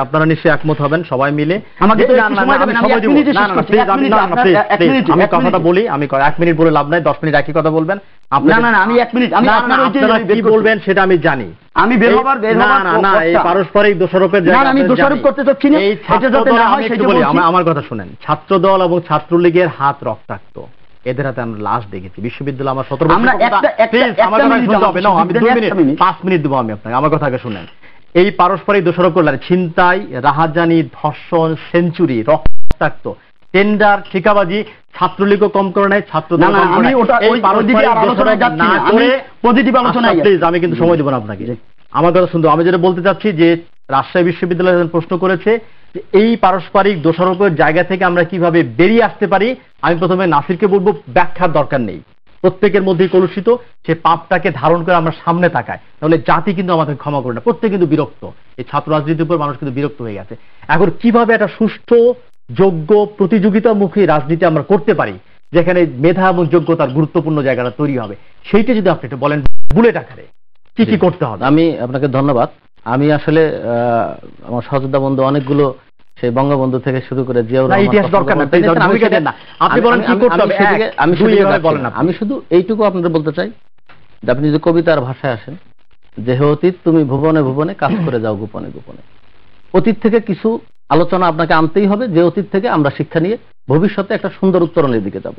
আপনারা নিশ্চয়ই একমত হবেন সবাই মিলে। আমাকে আমি কথাটা বলি আমি এক মিনিট বলে লাভ নাই দশ মিনিট একই কথা বলবেন। না, না, না, আমি এক মিনিট, আমি না, আপনার না, ওইটাই আপনারা কি বলবেন সেটা আমি জানি। আমি বের হবার বের হবার না না এই পারস্পরিক দোষারোপের জায়গা আমি দোষারোপ করতে চাচ্ছি না। এটা যাতে না হয় সেটা বলি, আমার- কথা শুনেন। ছাত্রদল এবং ছাত্রলীগের হাত রক্তাক্ত। এদের হাতে আমরা লাশ দেখেছি। বিশ্ববিদ্যালয় আমার সতেরো আমরা একটা- একটা- Please, একটা আমার কথা মিনিট আমি মিনিট মিনিট। পাঁচ মিনিট দেবো আমি আপনাকে। আমার কথা আগে শুনেন। এই পারস্পরিক দোষারোপ করলেন ছিনতাই রাহাজানি ধর্ষণ সেঞ্চুরি রক্তাক্ত টেন্ডার ঠিকাবাজি ছাত্রলীগও কম করে নাই ছাত্র আমি ওটা- ওই- ওই দিকে আলোচনায় যাচ্ছি না। আমি positive আলোচনায় প্লিজ আমি কিন্তু সময় দেবো না আপনাকে। আমার কথা শুনতে আমি যেটা বলতে চাচ্ছি যে রাজশাহী বিশ্ববিদ্যালয় প্রশ্ন করেছে এই পারস্পরিক দোষারোপের জায়গা থেকে আমরা কীভাবে বেরিয়ে আসতে পারি আমি প্রথমে নাসিরকে বলব ব্যাখ্যার দরকার নেই। প্রত্যেকের মধ্যেই কলুষিত সে পাপটাকে ধারণ করে আমরা সামনে তাকাই। তাহলে জাতি কিন্তু আমাদের ক্ষমা করে না। প্রত্যেক কিন্তু বিরক্ত। এই ছাত্র রাজনীতির উপর মানুষ কিন্তু বিরক্ত হয়ে গেছে। এখন কীভাবে একটা সুষ্ঠু যোগ্য প্রতিযোগিতামুখী রাজনীতি আমরা করতে পারি যেখানে মেধা এবং যোগ্যতার গুরুত্বপূর্ণ জায়গাটা তৈরি হবে সেইটা যদি আপনি একটু বলেন বুলেট আকারে কি কি করতে হবে? আমি আপনাকে ধন্যবাদ। আমি আসলে আহ, আমার সহযোদ্ধা বন্ধু অনেকগুলো সেই বঙ্গবন্ধু থেকে শুরু করে জিয়াউর ইতিহাস দরকার না, আমি। আপনি বলেন কি করতে হবে? বলেন আমি শুধু এইটুকু আপনাদের বলতে চাই যে আপনি যদি কবিতার ভাষায় আসেন যে হে অতীত তুমি ভুবনে ভুবনে কাজ করে যাও গোপনে গোপনে অতীত থেকে কিছু আলোচনা আপনাকে আনতেই হবে যে অতীত থেকে আমরা শিক্ষা নিয়ে ভবিষ্যতে একটা সুন্দর উত্তরণের দিকে যাব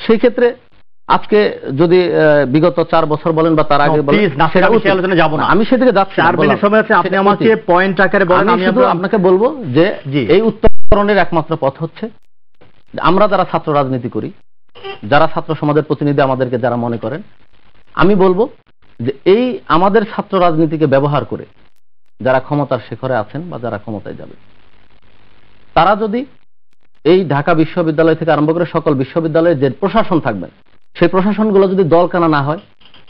সেই ক্ষেত্রে আজকে যদি বিগত চার বছর বলেন বা তার আগে বলেন না, আমি যাব না। সেদিকে যাচ্ছি চার মিনিট সময় আছে আপনি আমাকে পয়েন্ট আকারে বলেন আমি শুধু আপনাকে বলব যে এই উত্তরণের একমাত্র পথ হচ্ছে আমরা যারা ছাত্র রাজনীতি করি যারা ছাত্র সমাজের প্রতিনিধি আমাদেরকে যারা মনে করেন আমি বলব যে এই আমাদের ছাত্র রাজনীতিকে ব্যবহার করে যারা ক্ষমতার শিখরে আছেন বা যারা ক্ষমতায় যাবে তারা যদি এই ঢাকা বিশ্ববিদ্যালয় থেকে আরম্ভ করে সকল বিশ্ববিদ্যালয়ে যে প্রশাসন থাকবেন সেই প্রশাসনগুলো যদি দলকানা না হয়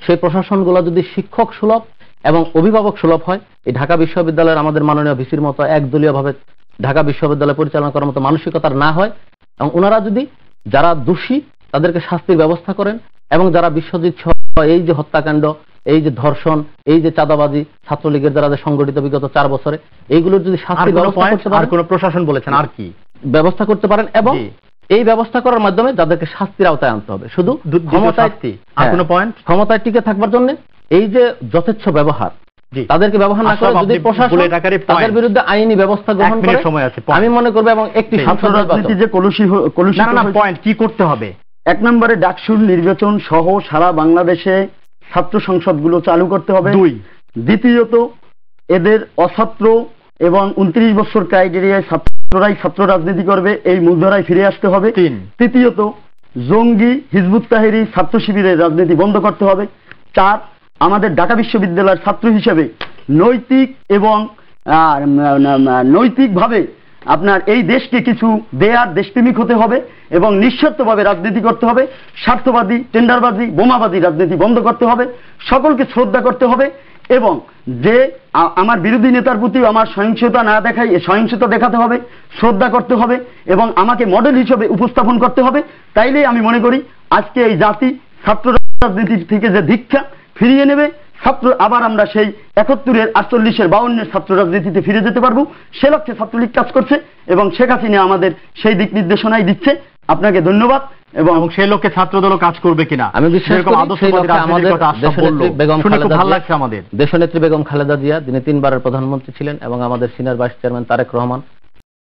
সেই প্রশাসনগুলো যদি শিক্ষক সুলভ এবং অভিভাবক সুলভ হয় এই ঢাকা বিশ্ববিদ্যালয়ের আমাদের মাননীয় ভিসির মতো একদলীয়ভাবে ঢাকা বিশ্ববিদ্যালয় পরিচালনা করার মতো মানসিকতার না হয় এবং ওনারা যদি যারা দোষী তাদেরকে শাস্তির ব্যবস্থা করেন এবং যারা বিশ্বজিৎ এই যে হত্যাকাণ্ড এই যে ধর্ষণ এই যে চাঁদাবাজি ছাত্রলীগের দ্বারা যে সংগঠিত বিগত চার বছরে এইগুলোর যদি আর শাস্তির ব্যবস্থা করতে আর পারেন প্রশাসন বলেছেন আর কি ব্যবস্থা করতে পারেন এবং। এই ব্যবস্থা করার মাধ্যমে যাদেরকে শাস্তির আওতায় আনতে হবে। শুধু ক্ষমতায়। আর হ্যাঁ, কোনো পয়েন্ট ক্ষমতায় টিকে থাকবার জন্য এই যে যথেচ্ছ ব্যবহার তাদেরকে ব্যবহার না করে যদি প্রশাসন। তাদের বিরুদ্ধে আইনি ব্যবস্থা গ্রহণ করে সময় আছে, আমি মনে করব এবং একটি রাজনীতি যে কলুষী না পয়েন্ট কি করতে হবে? এক নম্বরে ডাকসুর নির্বাচন সহ সারা বাংলাদেশে ছাত্র সংসদগুলো চালু করতে হবে। দুই। দ্বিতীয়ত এদের অছাত্র এবং উনত্রিশ বছর ক্রাইটেরিয়ায় ছাত্ররাই ছাত্র রাজনীতি করবে এই মূলধারায় ফিরে আসতে হবে। তৃতীয়ত জঙ্গি হিজবুত তাহেরি ছাত্র শিবিরের রাজনীতি বন্ধ করতে হবে। চার আমাদের ঢাকা বিশ্ববিদ্যালয়ের ছাত্র হিসেবে নৈতিক এবং নৈতিকভাবে আপনার এই দেশকে কিছু দেয়ার দেশপ্রেমিক হতে হবে এবং নিঃস্বার্থভাবে রাজনীতি করতে হবে। স্বার্থবাদী টেন্ডারবাদী বোমাবাদী রাজনীতি বন্ধ করতে হবে। সকলকে শ্রদ্ধা করতে হবে। এবং যে আমার বিরোধী নেতার প্রতি আমার সহিংসতা না দেখাই সহিংসতা দেখাতে হবে, শ্রদ্ধা করতে হবে এবং আমাকে মডেল হিসেবে উপস্থাপন করতে হবে, তাইলেই আমি মনে করি আজকে এই জাতি ছাত্র রাজনীতি থেকে যে দীক্ষা ফিরিয়ে নেবে, ছাত্র আবার আমরা সেই একাত্তরের আটচল্লিশের বাউন্নের ছাত্র রাজনীতিতে ফিরে যেতে পারব। সে লক্ষ্যে ছাত্রলীগ কাজ করছে এবং শেখ হাসিনা আমাদের সেই দিক নির্দেশনাই দিচ্ছে। আপনাকে ধন্যবাদ। এবং সেই লোককে ছাত্রদলও কাজ করবে কিনা? আমি বিশ্বাস করি আমাদের দেশনেত্রী বেগম খালেদা ভালো জিয়া- লাগছে আমাদের। দেশনেত্রী বেগম খালেদা জিয়া যিনি তিনবারের প্রধানমন্ত্রী ছিলেন এবং আমাদের senior vice chairman Tarek Rahman